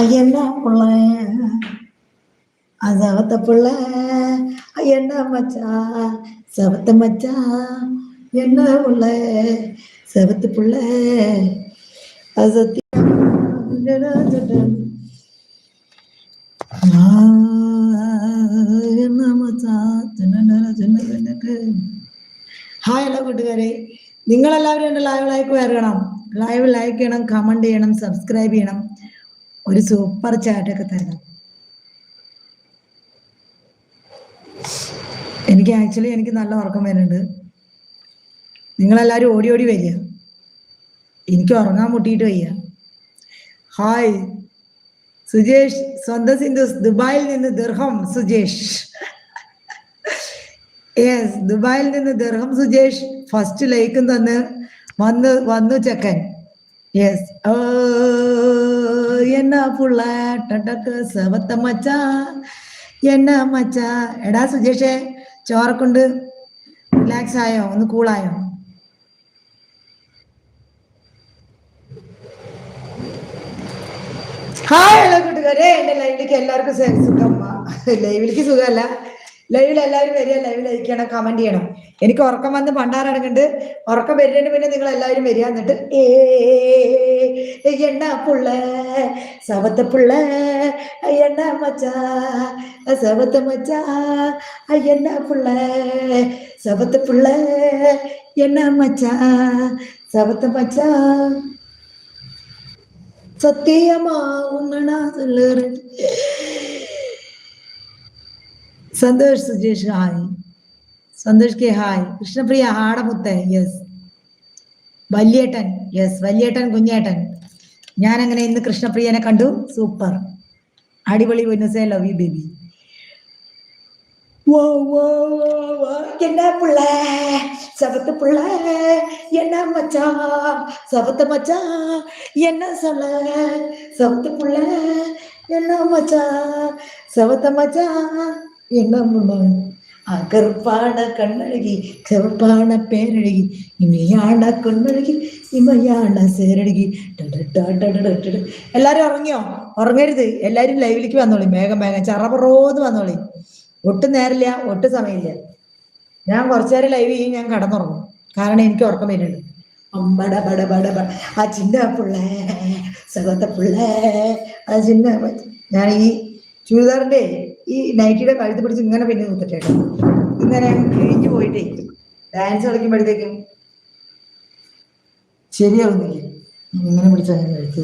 ஐயண்ணா புள்ள சவத்த புள்ள ஐயண்ணா மச்சா சவத்த மச்சா என்ன புள்ள சவத்து புள்ள அது சத்தியம் என்ன மச்சா ഹായ് ഹലോ കൂട്ടുകാരെ നിങ്ങളെല്ലാവരും എൻ്റെ ലൈവ് ലൈക്ക് വരണം ലൈവ് ലൈക്ക് ചെയ്യണം കമന്റ് ചെയ്യണം സബ്സ്ക്രൈബ് ചെയ്യണം ഒരു സൂപ്പർ ചാറ്റൊക്കെ തരണം എനിക്ക് ആക്ച്വലി എനിക്ക് നല്ല ഉറക്കം വരുന്നുണ്ട്. നിങ്ങളെല്ലാവരും ഓടി ഓടി വരിക. എനിക്ക് ഉറങ്ങാൻ മുട്ടിയിട്ട് വയ്യ ഹായ് സുജേഷ് സ്വന്തം സിന്ധു ദുബായിൽ നിന്ന് ദീർഘം സുജേഷ്. യെസ് ദുബായിൽ നിന്ന് ദീർഘം സുജേഷ്. ഫസ്റ്റ് ലൈക്കും തന്ന്. വന്ന് വന്നു ചെക്കൻ. യെസ് എന്നാ പുള്ള ടട്ടക്ക് സവത്ത മച്ച എന്നാ മച്ചാ എടാ സുജേഷേ ചോറക്കുണ്ട്. റിലാക്സ് ആയോ? ഒന്ന് കൂളായോ ഹായ് ഹലോ കൂട്ടുകാരെ. എന്റെ ലൈവിലേക്ക് എല്ലാവർക്കും സുഖം. ലൈവിലേക്ക് സുഖമല്ല. ലൈവിൽ എല്ലാവരും വരിക ലൈവ് ലൈക്ക് ചെയ്യണം കമന്റ് ചെയ്യണം. എനിക്ക് ഉറക്കം വന്ന് പണ്ടാറടങ്ങുന്നുണ്ട് ഉറക്കം വരുന്നതിന് പിന്നെ നിങ്ങൾ എല്ലാവരും വരിക. എന്നിട്ട് ഏ പുള്ള സവത്ത പുള്ള എണ്ണ മച്ചാ സവത്ത മച്ചാ അയ്യണ്ണ പുള്ള സവത്ത പുള്ള എണ്ണ മച്ചാ സവത്ത മച്ചാ. സത്യമാ ഉണ്ണണ Santhosh Sujesh hi Santhosh K hi Krishnapriya ആടമുത്ത yes വല്യേട്ടൻ യെസ് വല്യേട്ടൻ കുഞ്ഞേട്ടൻ ഞാൻ അങ്ങനെ ഇന്ന് കൃഷ്ണപ്രിയനെ കണ്ടു സൂപ്പർ അടിപൊളി പൊന്നുസേ ലവ് യു ബേബി ஓ ஓ ஓ, ஓ, என்ன புள்ள சபத்து புள்ள என்ன மச்சான் சபத்த மச்சான் என்ன சொல்ல சபத்து புள்ள என்ன மச்சான் சபத்த மச்சான் ഇണമുമായി ആ കറുപ്പാണ് കണ്ണഴകി കറുപ്പാണ് പേരഴകി ഇമയാണ കണ്ണഴകി ഇമയാണ സേരഴകി. എല്ലാരും ഉറങ്ങിയോ? ഉറങ്ങരുത്. എല്ലാരും ലൈവിലേക്ക് വന്നോളി. വേഗം വേഗം ചറപറോന്ന് വന്നോളി. ഒട്ടും നേരില്ല ഒട്ടും സമയമില്ല. ഞാൻ കുറച്ചു നേരം ലൈവ് ചെയ്യും ഞാൻ കടന്നുറങ്ങും. കാരണം എനിക്ക് ഉറക്കം വരുന്നുണ്ട്. അമ്മട ബട ബട ബട ആ ചിന്ന പിള്ളേ സകത്ത പിള്ളേ ആ ചിന്ന ഞാൻ ഈ ചുരിദാറിന്റെ ഈ നൈറ്റിയുടെ കഴുത്ത് പിടിച്ച് ഇങ്ങനെ പിന്നെ കുത്തിട്ടേ ഇങ്ങനെ കിഴിഞ്ഞു പോയിട്ടേ. ഡാൻസ് കളിക്കുമ്പോഴത്തേക്കും ശരിയാവുന്നില്ല? ഇങ്ങനെ പിടിച്ച അങ്ങനെ കഴുത്ത്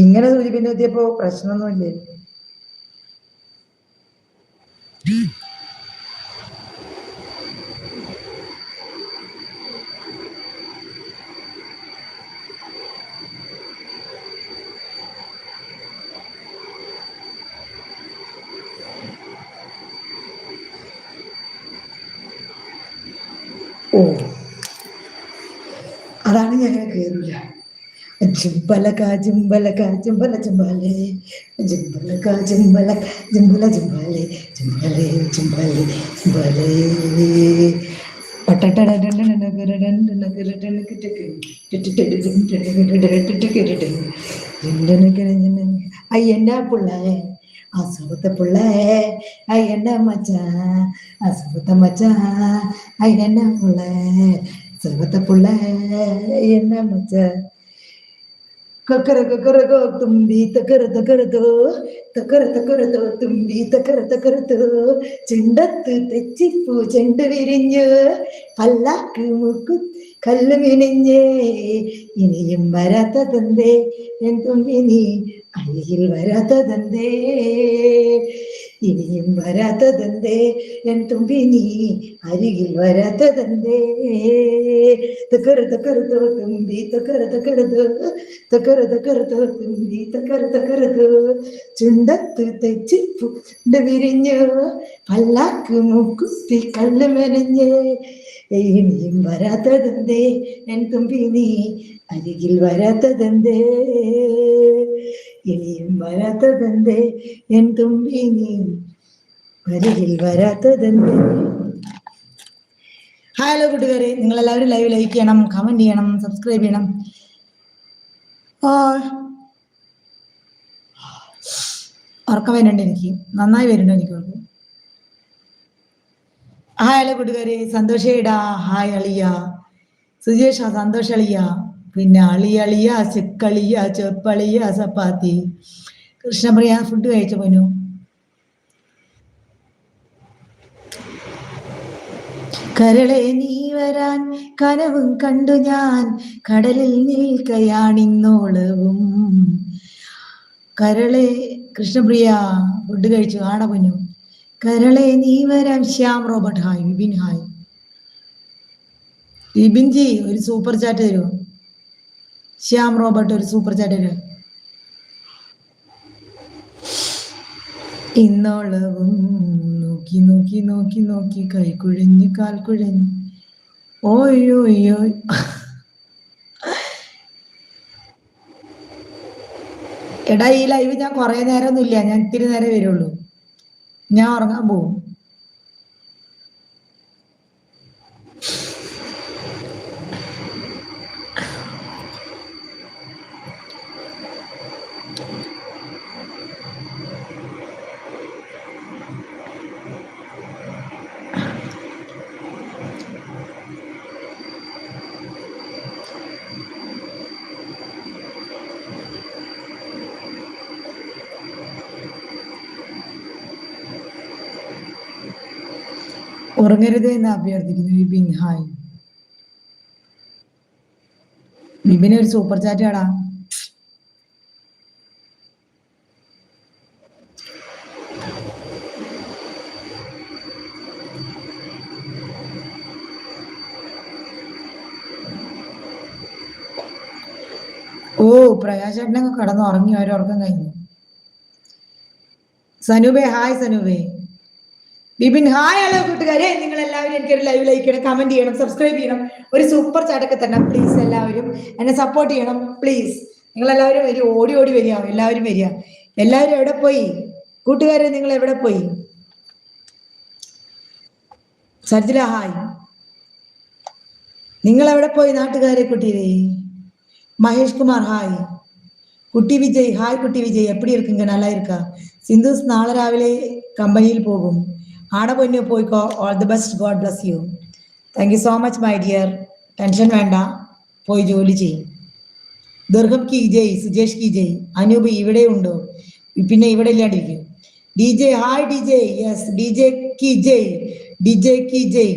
ഇങ്ങനെ സൂചി പിന്നെ കുത്തിയപ്പോ പ്രശ്നമൊന്നുമില്ലേ? ഓ. അതാണ് ഞാൻ കേറില്ല ജിംബലക ജിംബലക ജിംബല ജിംബാലേ ജിംബലക ജിംബല ജിംബല ജിംബാലേ ജിംബലേ. ജിംബാലേ അയ്യ എന്നാ പിള്ളേ അസുഖത്ത പിള്ളേ അയ്യന്ന മച്ച അസുഖത്തെ മച്ച അയ്യന്ന പിള്ളേ അസുഖത്തെ പിള്ളേ അയ്യന്ന മച്ച കക്കര കോ തുമ്പി തക്കര തക്കര തക്കര തോ തുമ്പി തക്കര തക്കര തോ. ചെണ്ടത്ത് തെച്ചിപ്പൂ ചെണ്ട് വിരിഞ്ഞ് പല്ലാക്ക് മുക്കു കല്ല് മിനിഞ്ഞേ ഇനിയും വരാത്ത തന്തേ എൻ തുമ്പി നീ അരികിൽ വരാത്തതെന്തേ? ഇനിയും വരാത്തതെന്തേ? എൻ തുമ്പി നീ അരികിൽ വരാത്തതെന്തേ? തക്കറ തക്കര തുമ്പി തക്കറ തക്കര തക്കറ തക്കര തുമ്പി തക്കറ തക്കര തോ. ചുണ്ടത്ത് തെച്ചിപ്പു വിരിഞ്ഞു പല്ലാക്ക് മുക്കുത്തി കല്ല് മെനഞ്ഞ്. ഇനിയും വരാത്തതെന്തേ? എൻ തുമ്പി നീ അരികിൽ വരാത്തതെന്തേ? ഇനിയും വരാത്തതെന്തേ? എൻ തുമ്പി നീ അരികിൽ വരാത്തതെന്തേ? ഹലോ കൂട്ടുകാരെ നിങ്ങൾ എല്ലാവരും ലൈവ് ലൈക്ക് ചെയ്യണം കമന്റ് ചെയ്യണം സബ്സ്ക്രൈബ് ചെയ്യണം. ഉറക്കം വരുന്നുണ്ട് എനിക്ക്. നന്നായി വരുന്നുണ്ട് എനിക്ക് ഉറക്കം. ഹായ് ഹലോ കൂട്ടുകാരെ സന്തോഷേടാ. ഹായ് അളിയ. സുജേഷ സന്തോഷ അളിയ. പിന്നെ അളിയളിയ ചെക്കളിയ ചെപ്പളിയ ചപ്പാത്തി. കൃഷ്ണപ്രിയ ഫുഡ് കഴിച്ചു പോനു കരളെ നീ വരാൻ കനവും കണ്ടു ഞാൻ. കടലിൽ നിൽക്കയാണിന്നോളവും. കരളെ കൃഷ്ണപ്രിയ ഫുഡ് കഴിച്ചു? ആട പൊന്നു? കരളെ നീ വരാം Shyam Robert hi Vipin hi. Vipin ji ഒരു സൂപ്പർ ചാറ്റ് തരുമോ ശ്യാം റോബർട്ട് ഒരു സൂപ്പർ ചാറ്റ് ഇന്നോളവും നോക്കി നോക്കി നോക്കി നോക്കി കൈ കുഴഞ്ഞ് കാൽ കുഴഞ്ഞ്. ഓയ്യോയ്യോ എടാ ഈ ലൈവ് ഞാൻ കുറെ നേരമൊന്നുമില്ല ഞാൻ ഇത്തിരി നേരം വരുള്ളൂ. ഞാൻ ഉറങ്ങാൻ പോവും. ഉറങ്ങരുത് എന്ന് അഭ്യർത്ഥിക്കുന്നു വിപിൻ. ഹായ്. വിപിന് ഒരു സൂപ്പർ ചാറ്റ് ആടാ ഓ പ്രകാശേട്ടനൊക്കെ കടന്ന് ഉറങ്ങി ഒരു ഉറക്കം കഴിഞ്ഞു. സനുബേ ഹായ് സനുബേ ബിബിൻ ഹായ് ഹലോ കൂട്ടുകാരെ. നിങ്ങൾ എല്ലാവരും എനിക്ക് ഒരു ലൈവ് ലൈക്ക് ചെയ്യണം കമന്റ് ചെയ്യണം സബ്സ്ക്രൈബ് ചെയ്യണം. ഒരു സൂപ്പർ ചാട്ടൊക്കെ തരണം. പ്ലീസ് എല്ലാവരും എന്നെ സപ്പോർട്ട് ചെയ്യണം. പ്ലീസ് നിങ്ങൾ എല്ലാവരും വരും ഓടി ഓടി വരിക. എല്ലാവരും വരിക. എല്ലാവരും എവിടെ പോയി? കൂട്ടുകാരെ നിങ്ങൾ എവിടെ പോയി? സജില ഹായ് നിങ്ങൾ എവിടെ പോയി? നാട്ടുകാരെ കുട്ടിയിലെ? മഹേഷ് കുമാർ ഹായ് കുട്ടി വിജയ് ഹായ് കുട്ടി വിജയ്. എപ്പടി ഇരിക്കുങ്ക നല്ല ഇരിക്ക സിന്ധുസ് നാളെ രാവിലെ കമ്പനിയിൽ പോകും. ആടെ പൊന്നു പോയിക്കോ. All the best God bless you thank you so much my dear tension വേണ്ട. പോയി ജോലി ചെയ്യും. ദുർഗം കി ജയ് സുജേഷ് കി ജയ് അനൂപ് ഇവിടെ ഉണ്ടോ? പിന്നെ ഇവിടെ ഇല്ലാണ്ടിരിക്കും. D J hi D J yes D J കി ജയ്. ഡി ജെ കി ജയ്.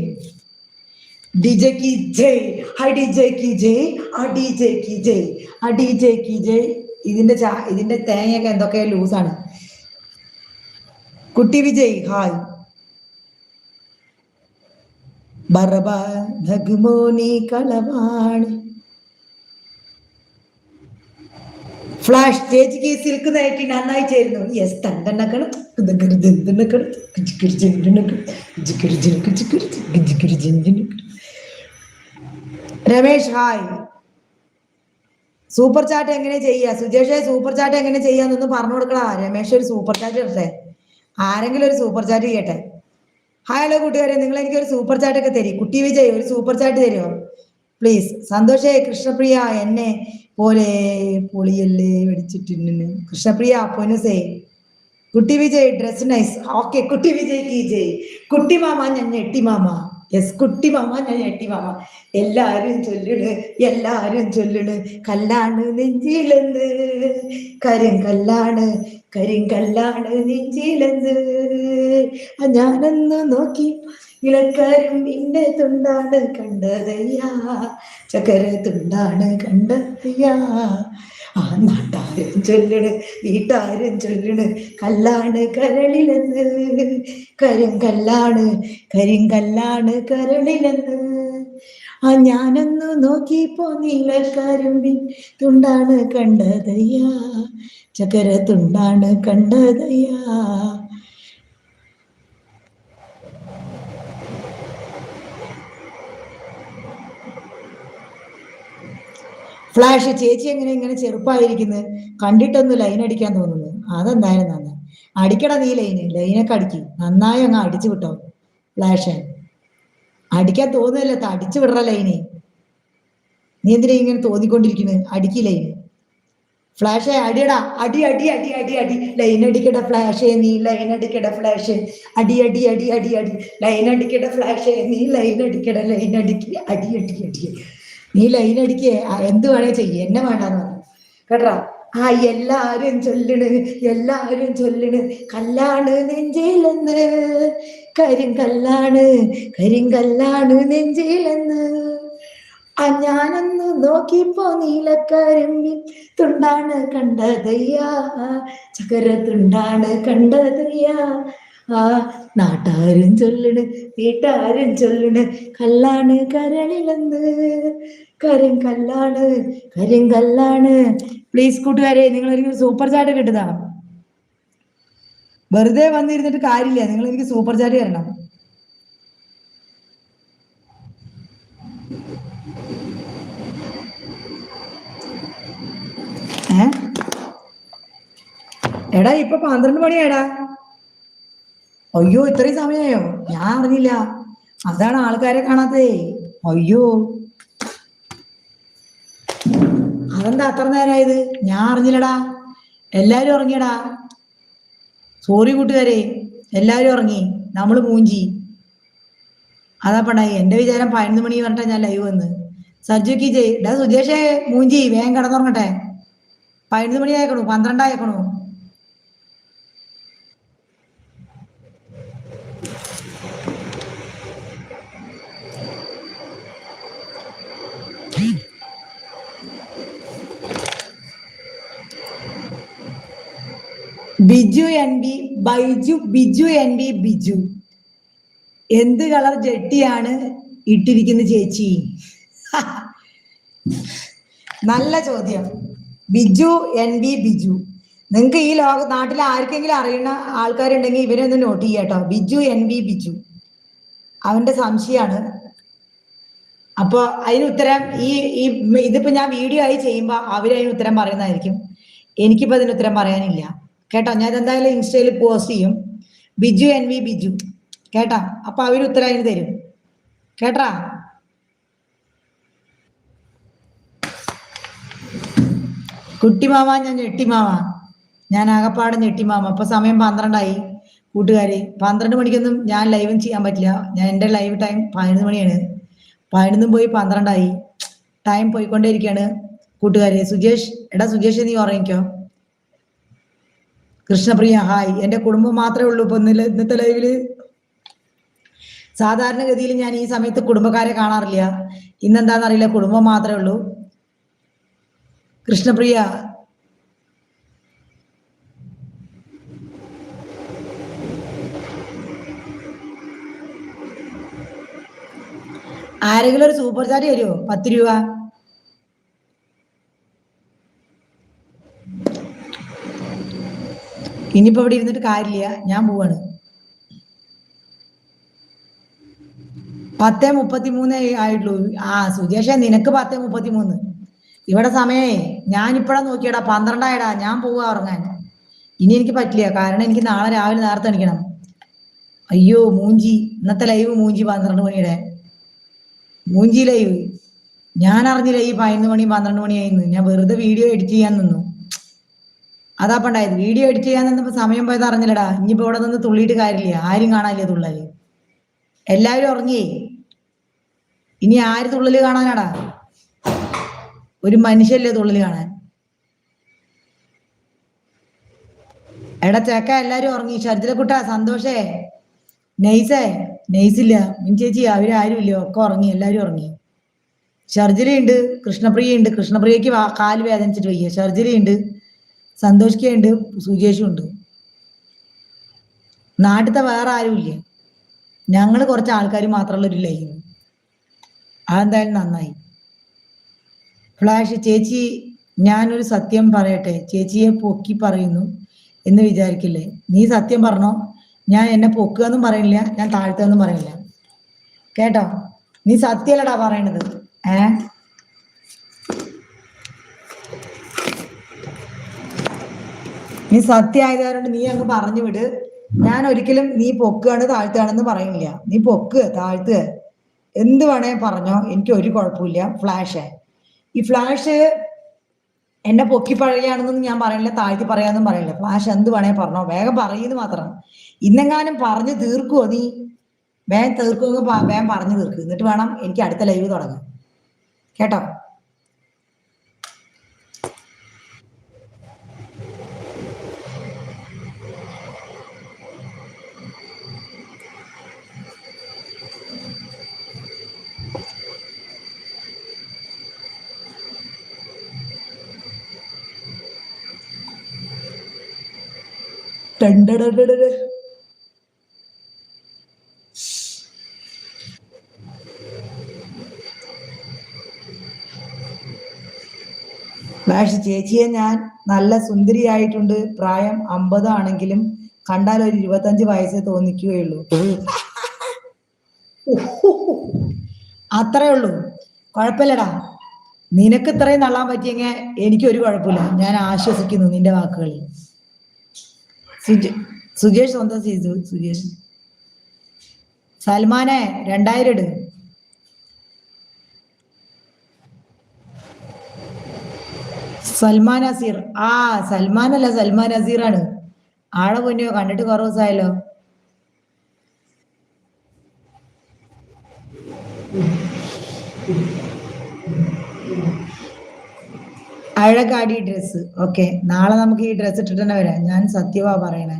ഡി ജെ കി ജയ്. ഹൈ ഡി ജെ കി ജയ്. ആ ഡി ജെ കി ജയ്. ആ ഡി ജെ കി ജയ്. ഇതിന്റെ ഇതിന്റെ തേങ്ങയൊക്കെ എന്തൊക്കെ ലൂസാണ് കുട്ടി Vijay hi flash stage silk nighty നന്നായി ചേരുന്നു. യെസ് തണ്ടെണ്ണക്കണം. രമേഷ് ഹായ് സൂപ്പർ ചാറ്റ് എങ്ങനെ ചെയ്യുക സുജേഷെ സൂപ്പർ ചാറ്റ് എങ്ങനെ ചെയ്യാന്നൊന്ന് പറഞ്ഞു കൊടുക്കടാ. രമേഷ് ഒരു സൂപ്പർ ചാറ്റ് ഇടട്ടെ. ആരെങ്കിലും ഒരു സൂപ്പർ ചാറ്റ് ചെയ്യട്ടെ. ഹായ് ഹലോ കൂട്ടുകാരെ. നിങ്ങൾ എനിക്ക് ഒരു സൂപ്പർ ചാറ്റ് ഒക്കെ തരും. കുട്ടി വിജയ് ഒരു സൂപ്പർ ചാറ്റ് തരുമോ? പ്ലീസ് സന്തോഷേ കൃഷ്ണപ്രിയ എന്നെ പോലെ പൊളിയല്ലേ വെടിച്ചിട്ടുണ്ട് കൃഷ്ണപ്രിയ പൊനുസേ കുട്ടി വിജയ് ഡ്രസ് നൈസ് ഓക്കെ കുട്ടി വിജയ് കി ജയ്. കുട്ടി മാമ ഞാൻ ഞെട്ടി മാമ. യെസ് കുട്ടി മാമ ഞാൻ ഞെട്ടി മാമ. എല്ലാരും ചൊല്ലണ് എല്ലാരും ചൊല്ലണ്. കല്ലാണ് നെഞ്ചിലെന്ന് കരിങ്കല്ലാണ് കരിങ്കല്ലാണ് നെഞ്ചിലെന്ന് ആ ഞാനൊന്ന് നോക്കി ഇളക്കാരും നിന്റെ തുണ്ടാണ് കണ്ടതയ്യാ. ചക്കര തുണ്ടാണ് കണ്ടതയ്യാ. ആ നാട്ടാരും ചൊല്ലണ് വീട്ടാരും ചൊല്ലണ് കല്ലാണ് കരളിലെന്ന് കരിങ്കല്ലാണ് കരിങ്കല്ലാണ് കരളിലെന്ന് ആ ഞാനൊന്നു നോക്കിയപ്പോ നീലക്കാരുമ്പിൻ തുണ്ടാണ് കണ്ടതയ്യാ. ചക്കര തുണ്ടാണ് കണ്ടതയ്യാ. ഫ്ലാഷ് ചേച്ചി എങ്ങനെ ഇങ്ങനെ ചെറുപ്പായിരിക്കുന്നത് കണ്ടിട്ടൊന്നും ലൈൻ അടിക്കാൻ തോന്നുന്നു. അതെന്തായാലും നന്നായി. അടിക്കട നീ ലൈന് ലൈനൊക്കെ അടിക്കും. നന്നായി അങ്ങ് അടിച്ചു വിട്ടോ ഫ്ലാഷ്. അടിക്കാൻ തോന്നുന്നില്ല അടിച്ചു വിടറ ലൈനെ നീ എന്തിനാ ഇങ്ങനെ തോന്നിക്കൊണ്ടിരിക്കുന്നത് അടിക്ക് ലൈന് ഫ്ലാഷ് അടിയടാ. അടി അടി അടി അടി അടി. ലൈൻ അടിക്കട ഫ്ലാഷ് നീ ലൈൻ അടിക്കട ഫ്ലാഷ് അടി അടി അടി അടി അടി. ലൈൻ അടിക്കട ഫ്ലാഷ് നീ ലൈൻ അടിക്കട ലൈൻ അടിക്ക്. അടി അടി അടി നീ ലൈൻ അടിക്കേ. എന്ത് വേണേ ചെയ്യ. എന്നെ വേണ്ടെന്ന് പറഞ്ഞു കേട്ടോ ആ എല്ലാരും ചൊല്ലണ് എല്ലാരും ചൊല്ലണ്. കല്ലാണ് നെഞ്ചിലെന്ന് കരിങ്കല്ലാണ് കരിങ്കല്ലാണ് നെഞ്ചിലെന്ന്. ആ ഞാനൊന്ന് നോക്കിപ്പോ നീലക്കരിമ്പിൻ തുണ്ടാണ് കണ്ടതയ്യ. ചകര തുണ്ടാണ് കണ്ടതയ്യ. ആ നാട്ടാരും ചൊല്ലണ് വീട്ടാരും ചൊല്ലണ്. കല്ലാണ് കരളിലെന്ന് കരിങ്കല്ലാണ് കരിങ്കല്ലാണ് പ്ലീസ് കൂട്ടുകാരെ നിങ്ങൾ എനിക്ക് സൂപ്പർ ചാറ്റ് കിട്ടുതാ വെറുതെ വന്നിരുന്നിട്ട് കാര്യമില്ല. നിങ്ങൾ എനിക്ക് സൂപ്പർ ചാറ്റ് തരണം എടാ ഇപ്പൊ പന്ത്രണ്ട് മണിയാടാ അയ്യോ ഇത്രയും സമയമായോ ഞാൻ അറിഞ്ഞില്ല. അതാണ് ആൾക്കാരെ കാണാത്തേ അയ്യോ. അതെന്താ അത്ര നേരമായത് ഞാൻ അറിഞ്ഞില്ലടാ. എല്ലാരും ഉറങ്ങിയടാ. സോറി കൂട്ടുകാരെ. എല്ലാരും ഉറങ്ങി. നമ്മൾ മൂഞ്ചി അതാ പണ്ടായി എന്റെ വിചാരം പതിനൊന്ന് മണി പറഞ്ഞിട്ടാ ഞാൻ ലൈവ് വന്ന്. സജ്ജുക്ക് ജയ് ഡാ സുജേഷേ മൂഞ്ചി വേഗം കിടന്നുറങ്ങട്ടെ. പതിനൊന്ന് മണി ആയിക്കണു. പന്ത്രണ്ടായിക്കണു. Biju N B Baiju Biju N B Biju. എന്ത് കളർ ജെട്ടിയാണ് ഇട്ടിരിക്കുന്ന ചേച്ചി? നല്ല ചോദ്യം. Biju N B Biju. നിങ്ങൾക്ക് ഈ ലോക നാട്ടിൽ ആർക്കെങ്കിലും അറിയുന്ന ആൾക്കാരുണ്ടെങ്കിൽ ഇവരെ ഒന്ന് നോട്ട് ചെയ്യാട്ടോ ബിജു എൻ ബി ബിജു. അവന്റെ സംശയമാണ്. അപ്പൊ അതിന് ഉത്തരം ഈ ഈ ഇതിപ്പോ ഞാൻ വീഡിയോ ആയി ചെയ്യുമ്പോ അവരതിന് ഉത്തരം പറയുന്നതായിരിക്കും. എനിക്കിപ്പോ അതിന് ഉത്തരം പറയാനില്ല. കേട്ടോ ഞാൻ എന്തായാലും ഇൻസ്റ്റയിൽ പോസ്റ്റ് ചെയ്യും. Biju N V Biju. കേട്ടാ അപ്പൊ അവർ ഉത്തരം അതിന് തരും. കേട്ടാ? കുട്ടിമാവ ഞാൻ ഞെട്ടിമാവ ഞാൻ ആകപ്പാട് ഞെട്ടിമാവ അപ്പൊ സമയം പന്ത്രണ്ടായി. കൂട്ടുകാരെ പന്ത്രണ്ട് മണിക്കൊന്നും ഞാൻ ലൈവും ചെയ്യാൻ പറ്റില്ല. ഞാൻ എന്റെ ലൈവ് ടൈം പതിനൊന്ന് മണിയാണ്. പതിനൊന്നും പോയി പന്ത്രണ്ടായി. ടൈം പോയിക്കൊണ്ടേയിരിക്കുകയാണ് കൂട്ടുകാരെ സുജേഷ് എടാ സുജേഷ് നീ ഉറങ്ങിക്കോ. കൃഷ്ണപ്രിയ ഹായ്. എന്റെ കുടുംബം മാത്രമേ ഉള്ളൂ ഇപ്പൊ ഇന്നലെ ഇന്നത്തെ ലൈവിൽ സാധാരണഗതിയിൽ ഞാൻ ഈ സമയത്ത് കുടുംബക്കാരെ കാണാറില്ല. ഇന്നെന്താണെന്നറിയില്ല കുടുംബം മാത്രമേ ഉള്ളൂ. കൃഷ്ണപ്രിയ. ആരെങ്കിലും ഒരു സൂപ്പർ ചാറ്റ് തരുമോ പത്ത് രൂപ. ഇനിയിപ്പോ ഇവിടെ ഇരുന്നിട്ട് കാര്യമില്ല. ഞാൻ പോവാണ്. പത്തേ മുപ്പത്തി മൂന്നേ ആയിട്ടുള്ളൂ. ആ സുജേഷ നിനക്ക് പത്തേ മുപ്പത്തി മൂന്ന് ഇവിടെ സമയേ ഞാൻ ഇപ്പഴാ നോക്കിയടാ. പന്ത്രണ്ടായടാ. ഞാൻ പോവാ ഉറങ്ങാൻ. ഇനി എനിക്ക് പറ്റില്ല. കാരണം എനിക്ക് നാളെ രാവിലെ നേരത്തെ എണിക്കണം. അയ്യോ മൂഞ്ചി. ഇന്നത്തെ ലൈവ് മൂഞ്ചി പന്ത്രണ്ട് മണിയുടെ. മൂഞ്ചി ലൈവ്. ഞാൻ അറിഞ്ഞില്ല ഈ പതിനൊന്ന് മണി പന്ത്രണ്ട് മണിയായിരുന്നു ഞാൻ വെറുതെ വീഡിയോ എഡിറ്റ് ചെയ്യാൻ നിന്നു. അതാ പണ്ടായത് വീഡിയോ എഡിറ്റ് ചെയ്യാൻ നിന്നപ്പോ സമയം പോയത് അറിഞ്ഞില്ലടാ. ഇനിയിപ്പോ ഇവിടെ നിന്ന് തുള്ളിയിട്ട് കാര്യമില്ല. ആരും കാണാനില്ല തുള്ളൽ? എല്ലാവരും ഉറങ്ങിയേ ഇനി ആര് തുള്ളൽ കാണാനാടാ? ഒരു മനുഷ്യല്ലേ തുള്ളൽ കാണാൻ? എടാ ചേക്ക എല്ലാരും ഉറങ്ങി. കുട്ടാ സന്തോഷേ. നൈസേ നൈസില്ല മിൻ ചേച്ചി അവരാരും ഇല്ല. ഒക്കെ ഉറങ്ങി. എല്ലാരും ഉറങ്ങി. ഉണ്ട്. കൃഷ്ണപ്രിയ ഉണ്ട് കൃഷ്ണപ്രിയക്ക് കാൽ വേദനിച്ചിട്ട് വയ്യ. ഷർജിലയുണ്ട്. സന്തോഷിക്കുണ്ട് സുജേഷും ഉണ്ട് നാട്ടിലത്തെ വേറെ ആരും ഇല്ല ഞങ്ങൾ കുറച്ച് ആൾക്കാർ മാത്രമുള്ള ഒരു ലൈൻ. അതെന്തായാലും നന്നായി. ഫ്ലാഷ് ചേച്ചി ഞാനൊരു സത്യം പറയട്ടെ ചേച്ചിയെ പൊക്കി പറയുന്നു എന്ന് വിചാരിക്കില്ലേ? നീ സത്യം പറഞ്ഞോ? ഞാൻ എന്നെ പൊക്കുക എന്നും ഞാൻ താഴ്ത്തുക എന്നും പറയുന്നില്ല കേട്ടോ? നീ സത്യമല്ലടാ പറയണത്. ഏ? നീ സത്യമായതുകൊണ്ട് നീ അങ്ങ് പറഞ്ഞു വിട്. ഞാൻ ഒരിക്കലും നീ പൊക്കുകയാണ് താഴ്ത്തുകയാണെന്ന് പറയുന്നില്ല. നീ പൊക്ക് താഴ്ത്തുക എന്ത് വേണേ പറഞ്ഞോ. എനിക്ക് ഒരു കുഴപ്പമില്ല. ഫ്ലാഷ് ഈ ഫ്ലാഷ് എന്നെ പൊക്കി പഴയാണെന്നും ഞാൻ പറയില്ല താഴ്ത്തി പറയാന്നും പറയില്ല ഫ്ലാഷ് എന്ത് വേണേ പറഞ്ഞോ. വേഗം പറയുന്നു മാത്രം. ഇന്നെങ്ങാനും പറഞ്ഞു തീർക്കുവോ നീ? വേഗം തീർക്കുമെങ്കിൽ വേഗം പറഞ്ഞു തീർക്ക്. എന്നിട്ട് വേണം എനിക്ക് അടുത്ത ലൈവ് തുടങ്ങാം കേട്ടോ? ഫ്ലാഷ് ചേച്ചിയെ ഞാൻ നല്ല സുന്ദരിയായിട്ടുണ്ട്. പ്രായം അമ്പതാണെങ്കിലും കണ്ടാൽ ഒരു ഇരുപത്തഞ്ച് വയസ്സേ തോന്നിക്കുകയുള്ളൂ. അത്രേ ഉള്ളൂ. കുഴപ്പമില്ലടാ. നിനക്ക് ഇത്രയും നള്ളാൻ പറ്റിയെങ്കിൽ എനിക്കൊരു കുഴപ്പമില്ല. ഞാൻ ആശ്വസിക്കുന്നു നിന്റെ വാക്കുകളിൽ. സുജേഷ് സ്വന്തം സീസു സുജേഷ്. സൽമാനെ രണ്ടായിരം ഇട്. സൽമാൻ അസീർ. ആ സൽമാൻ അല്ല സൽമാൻ അസീറാണ്. ആളെ പൊന്നിയോ? കണ്ടിട്ട് കുറവ് ദിവസമായല്ലോ അഴകാടി ഡ്രസ് ഓക്കെ നാളെ നമുക്ക് ഈ ഡ്രസ് ഇട്ടിട്ട് തന്നെ വരാം. ഞാൻ സത്യവാ പറയണേ.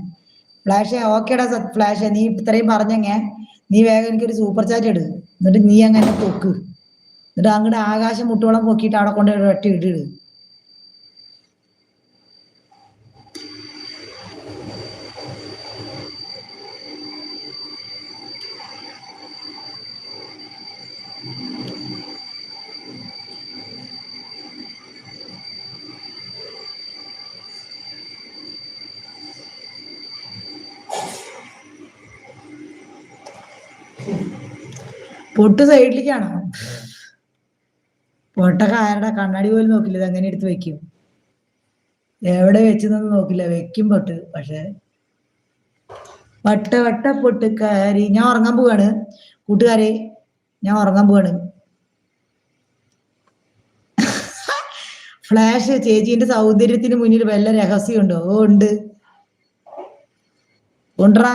ഫ്ലാഷേ ഓക്കേടാ സത് ഫ്ലാഷേ നീ ഇത്രയും പറഞ്ഞങ്ങേ നീ വേഗം എനിക്കൊരു സൂപ്പർ ചാറ്റ് ഇട്. എന്നിട്ട് നീ അങ്ങനെ പൊക്ക്. എന്നിട്ട് അങ്ങോട്ട് ആകാശം മുട്ടോളം പൊക്കിയിട്ട് അവിടെ കൊണ്ട് ഒറ്റ ഇട്ടിട് പൊട്ട് സൈഡിലേക്കാണോ. പൊട്ടൊക്കെ ആരുടെ കണ്ണാടി പോലും നോക്കില്ല. ഇത് അങ്ങനെ എടുത്ത് വെക്കും? എവിടെ വെച്ചെന്നൊന്നും നോക്കില്ല. വെക്കും പൊട്ട്. പക്ഷെ വട്ട വട്ട പൊട്ട് പൊട്ടുകാരി. ഞാൻ ഉറങ്ങാൻ പോവാണ്. കൂട്ടുകാരെ ഞാൻ ഉറങ്ങാൻ പോവാണ്. ഫ്ലാഷ് ചേച്ചീന്റെ സൗന്ദര്യത്തിന് മുന്നിൽ വല്ല രഹസ്യമുണ്ടോ? ഓ ഉണ്ട്. ഉണ്ടറാ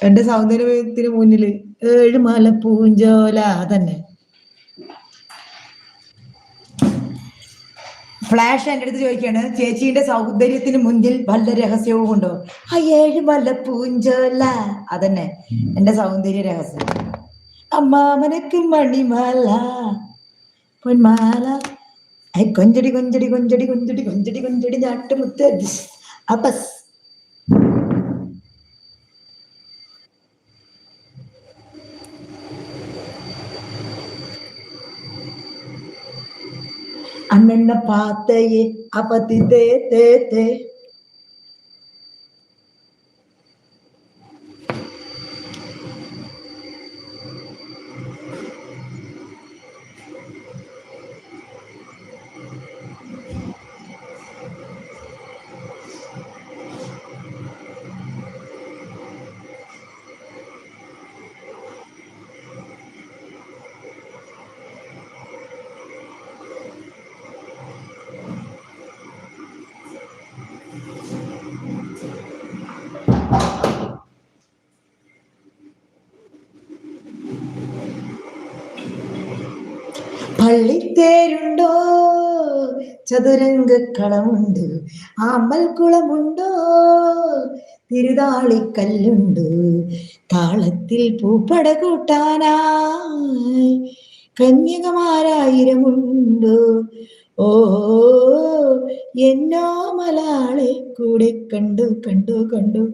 എന്റെ സൗന്ദര്യത്തിന് മുന്നിൽ ഏഴുമല പൂഞ്ചോല തന്നെ. ഫ്ലാഷ് എന്റെ അടുത്ത് ചോദിക്കാണ് ചേച്ചിയുടെ സൗന്ദര്യത്തിന് മുന്നിൽ വല്ല രഹസ്യവും ഉണ്ടോ? ആ ഏഴുമല പൂഞ്ചോല അതന്നെ എന്റെ സൗന്ദര്യ രഹസ്യം. അമ്മാമനക്ക് മണിമാല പൊന്മാല. കൊഞ്ചടി കൊഞ്ചടി കൊഞ്ചടി കൊഞ്ചടി കൊഞ്ചടി കൊഞ്ചടി ഞാട്ടുമുത്ത്. അപ്പസ് அண்ணன பார்த்தையே அப்பத்தி தே தே தே. പള്ളിത്തേരുണ്ടോ ചതുരംഗക്കളമുണ്ട്. ആമ്പൽക്കുളമുണ്ടോ തിരുതാളിക്കല്ലുണ്ട്. താളത്തിൽ പൂപ്പട കൂട്ടാനായി കന്യകമാരായിരമുണ്ടോ. ഓ എന്നോ മലാളെ കൂടെ കണ്ടു കണ്ടു കണ്ടു.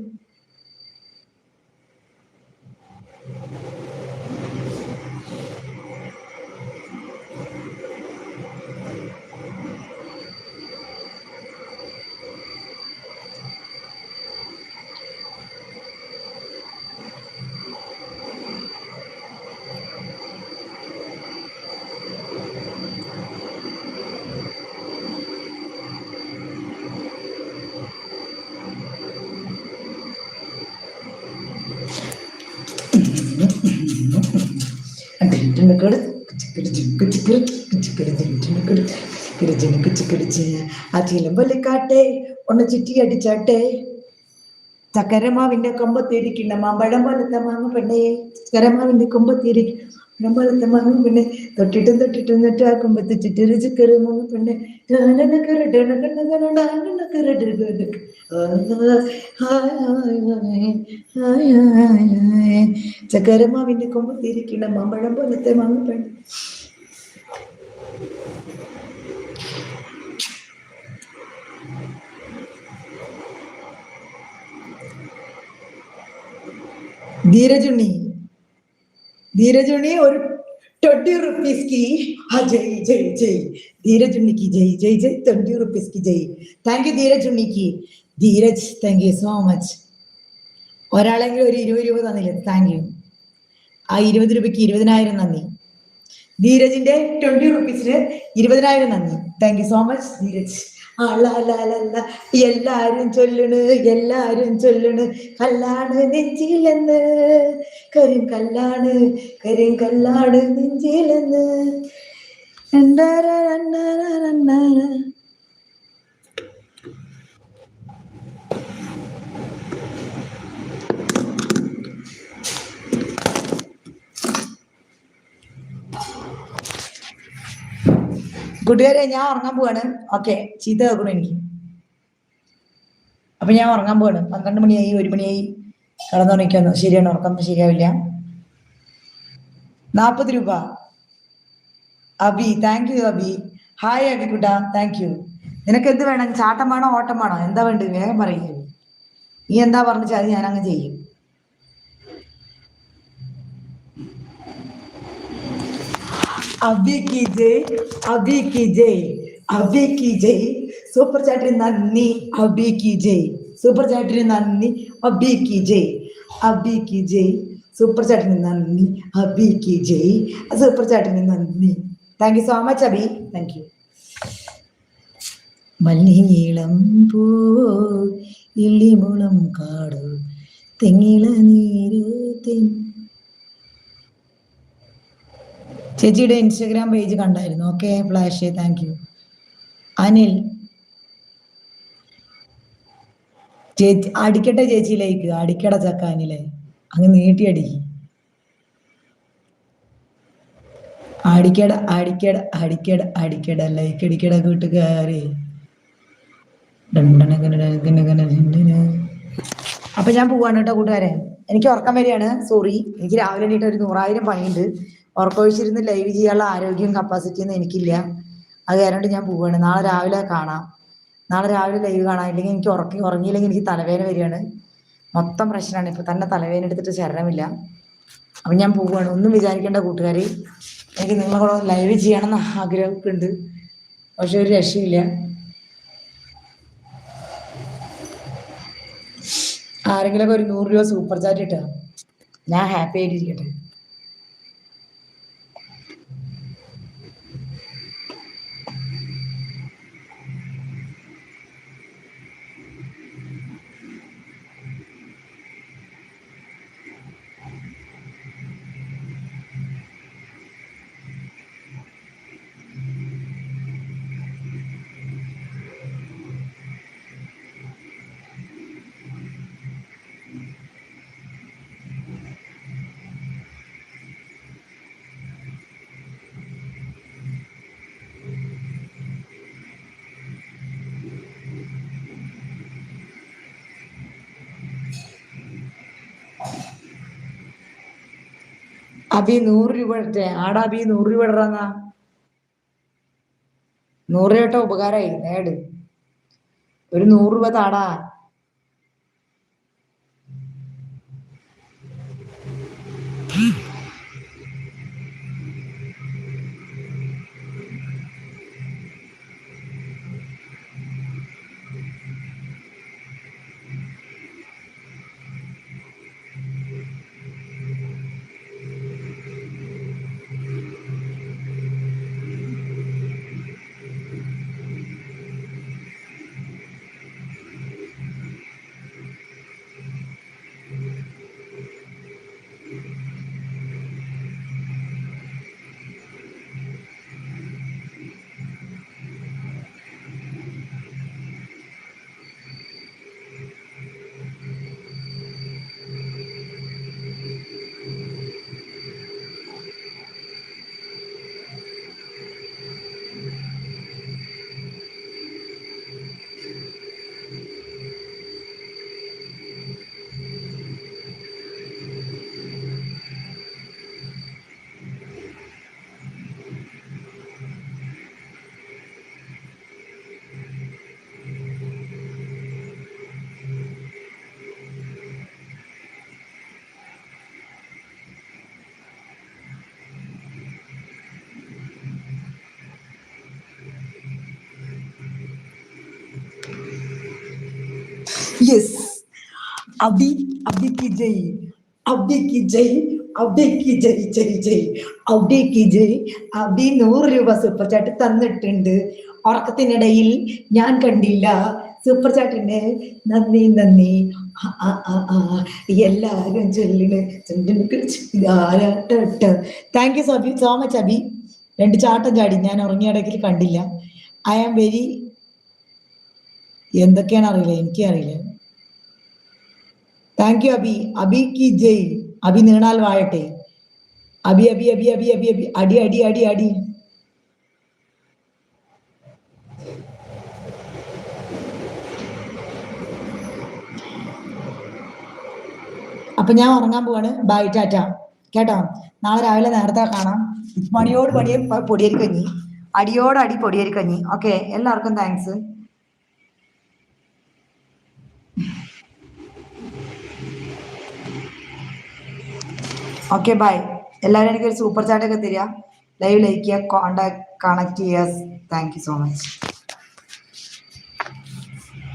കിരിജന് കുച്ചു കിടിച്ച്. ആ ചിലമ്പൊലിക്കാട്ടെ ഒന്ന് ചുറ്റി അടിച്ചാട്ടെ. ചക്കരമാവിന്റെ കൊമ്പത്തിരിക്കുന്ന മാമ്പഴം പോലത്തെ മാങ്ങ പെണ്ണേ. ചക്കരമാവിന്റെ കൊമ്പത്തിരിക്കുന്ന മാമ്പഴം പോലത്തെ മാങ്ങ പെണ്ണെ. തൊട്ടിട്ടും തൊട്ടിട്ടും തൊട്ട് ആ കൊമ്പത്ത് ചുറ്റൊരു ചക്കര മാങ്ങ പെണ്ണെ. ചക്കരമാവിന്റെ കൊമ്പത്തിരിക്കുന്ന മാമ്പഴം പോലത്തെ മാങ്ങ പെണ്ണെ. ധീരജുണ്ണി. ധീരജുണ്ണി ഒരു ട്വന്റി റുപ്പീസ് കി ജയ് ജയ് ജയ്. ധീരജുണ്ണിക്ക് ജയ് ജയ് ജയ്. ട്വന്റി റുപ്പീസ് കി ജയ്. Thank you ധീരജുണ്ണിക്ക്. Dheeraj thank you so much ഒരാളെങ്കിലും ഒരു ഇരുപത് രൂപ തന്നില്ലേ? താങ്ക് യു ആ ഇരുപത് രൂപയ്ക്ക് ഇരുപതിനായിരം നന്ദി. ധീരജിന്റെ ട്വന്റി റുപ്പീസിന് ഇരുപതിനായിരം നന്ദി. Thank you so much Dheeraj. അളലലല എല്ലാരും ചൊല്ലണ് എല്ലാരും ചൊല്ലണ് കല്ലാണ് നെഞ്ചിലെന്ന് കരിം കല്ലാണ് കരിം കല്ലാണ് നെഞ്ചിലെന്ന് രണ്ടര രണ്ടര രണ്ടര കൂട്ടുകാരെ ഞാൻ ഉറങ്ങാൻ പോവാണ്. ഓക്കെ ചീത്ത കേൾക്കണം എനിക്ക്? അപ്പൊ ഞാൻ ഉറങ്ങാൻ പോവാണ്. പന്ത്രണ്ട് മണിയായി ഒരു മണിയായി. കിടന്നുറങ്ങിക്കുന്നു. ശരിയാണ് ഉറക്കം ശരിയാവില്ല. നാൽപ്പത് രൂപ. Abi thank you Abi. Hi Abi കുട്ട. താങ്ക് യു നിനക്ക് എന്ത് വേണം? ചാട്ടം വേണോ ഓട്ടം വേണോ? എന്താ വേണ്ടത്? വേഗം പറയുക നീ എന്താ പറഞ്ഞാൽ അത് ഞാൻ അങ്ങ് ചെയ്യും. അബി കി ജയ് അബി കി ജയ് അബി കി ജയ്. സൂപ്പർ ചാറ്റിന് നന്ദി അബി കി ജയ്. സൂപ്പർ ചാറ്റിന് നന്ദി അബി കി ജയ്. അബി കി ജയ്. സൂപ്പർ ചാറ്റിന് നന്ദി അബി കി ജയ്. സൂപ്പർ ചാറ്റിന് നന്ദി. Thank you so much Abi thank you മല്ലിനീളം പൂ ഇല്ലിമുളം കാട് തെങ്ങിള നീര് തെങ്ങ് ചേച്ചിയുടെ ഇൻസ്റ്റഗ്രാം പേജ് കണ്ടായിരുന്നു. Okay flash thank you Anil. ചേച്ചി അടിക്കട്ടെ ചേച്ചിയിലേക്ക് അടിക്കട ചക്ക അനിലെ. അങ്ങ് നീട്ടി അടിക്ക് അടിക്കട അടിക്കട അടിക്കട അടിക്കട ലൈക്ക് അടിക്കട കൂട്ടുകാരെ. അപ്പൊ ഞാൻ പോവാണ് കേട്ടോ കൂട്ടുകാരെ. എനിക്ക് ഉറക്കം വരികയാണ്. സോറി എനിക്ക് രാവിലെ ഒരു നൂറായിരം പണിയുണ്ട്. ഉറക്കമൊഴിച്ചിരുന്ന് ലൈവ് ചെയ്യാനുള്ള ആരോഗ്യം കപ്പാസിറ്റി ഒന്നും എനിക്കില്ല. അത് കാരണം ഞാൻ പോവുകയാണ് നാളെ രാവിലെ കാണാം. നാളെ രാവിലെ ലൈവ് കാണാം. ഇല്ലെങ്കിൽ എനിക്ക് ഉറക്കി ഉറങ്ങിയില്ലെങ്കിൽ എനിക്ക് തലവേദന വരികയാണ്. മൊത്തം പ്രശ്നമാണ്. ഇപ്പൊ തന്നെ തലവേദന എടുത്തിട്ട് ശരണമില്ല. അപ്പൊ ഞാൻ പോവുകയാണ് ഒന്നും വിചാരിക്കേണ്ട കൂട്ടുകാരി. എനിക്ക് നിങ്ങളോട് ലൈവ് ചെയ്യണം എന്ന് ആഗ്രഹമൊക്കെ ഉണ്ട് പക്ഷെ ഒരു രക്ഷയില്ല. ആരെങ്കിലുമൊക്കെ ഒരു നൂറ് രൂപ സൂപ്പർ ചാറ്റ് ഇട്ടാ. ഞാൻ ഹാപ്പി ആയിട്ടിരിക്കട്ടെ. അബി നൂറ് രൂപ ഇട്ടേ. ആടാ അബി നൂറ് രൂപ ഇടറാന്നാ. നൂറ് രൂപ ഇട്ട ഉപകാരമായി നേട്. ഒരു നൂറ് രൂപ താടാ. യെസ് അബി അബിക്ക് ജയ് അബിക്ക് ജയ് അബിക്ക് ജയ് ജയ് ജയ് അബിക്ക് ജയ് അബി നൂറ് രൂപ സൂപ്പർ ചാറ്റ് തന്നിട്ടുണ്ട്. ഉറക്കത്തിനിടയിൽ ഞാൻ കണ്ടില്ല. സൂപ്പർ ചാറ്റിന് നന്ദി നന്ദി. എല്ലാരും ചൊല്ലിന് thank you so so much Abi രണ്ട് ചാട്ടം ചാടി. ഞാൻ ഉറങ്ങിയ ഇടയ്ക്കിൽ കണ്ടില്ല. ഐ ആം വെരി എന്തൊക്കെയാണ് അറിയില്ല എനിക്ക് അറിയില്ല താങ്ക് യു അബി അബിക്ക് ജയ് അബി നീണാൽ വാഴട്ടെ അബി അബി അബി അബി അബി അബി അടി അടി അടി അടി അപ്പൊ ഞാൻ ഉറങ്ങാൻ പോവാണ്. ബൈ ടാറ്റ കേട്ടോ? നാളെ രാവിലെ നേരത്തെ കാണാം. മണിയോട് പണിയെ പൊടിയരിക്കഞ്ഞി അടിയോട് അടി പൊടിയരിക്കഞ്ഞി ഓക്കെ എല്ലാവർക്കും താങ്ക്സ് ഓക്കെ ബൈ എല്ലാവരും എനിക്കൊരു സൂപ്പർ ചാറ്റ് ഒക്കെ തരിക. ലൈവ് ലൈക്ക് ചെയ്യുക കോണ്ടാക്ട് കണക്ട് ചെയ്യുക താങ്ക് യു സോ മച്ച്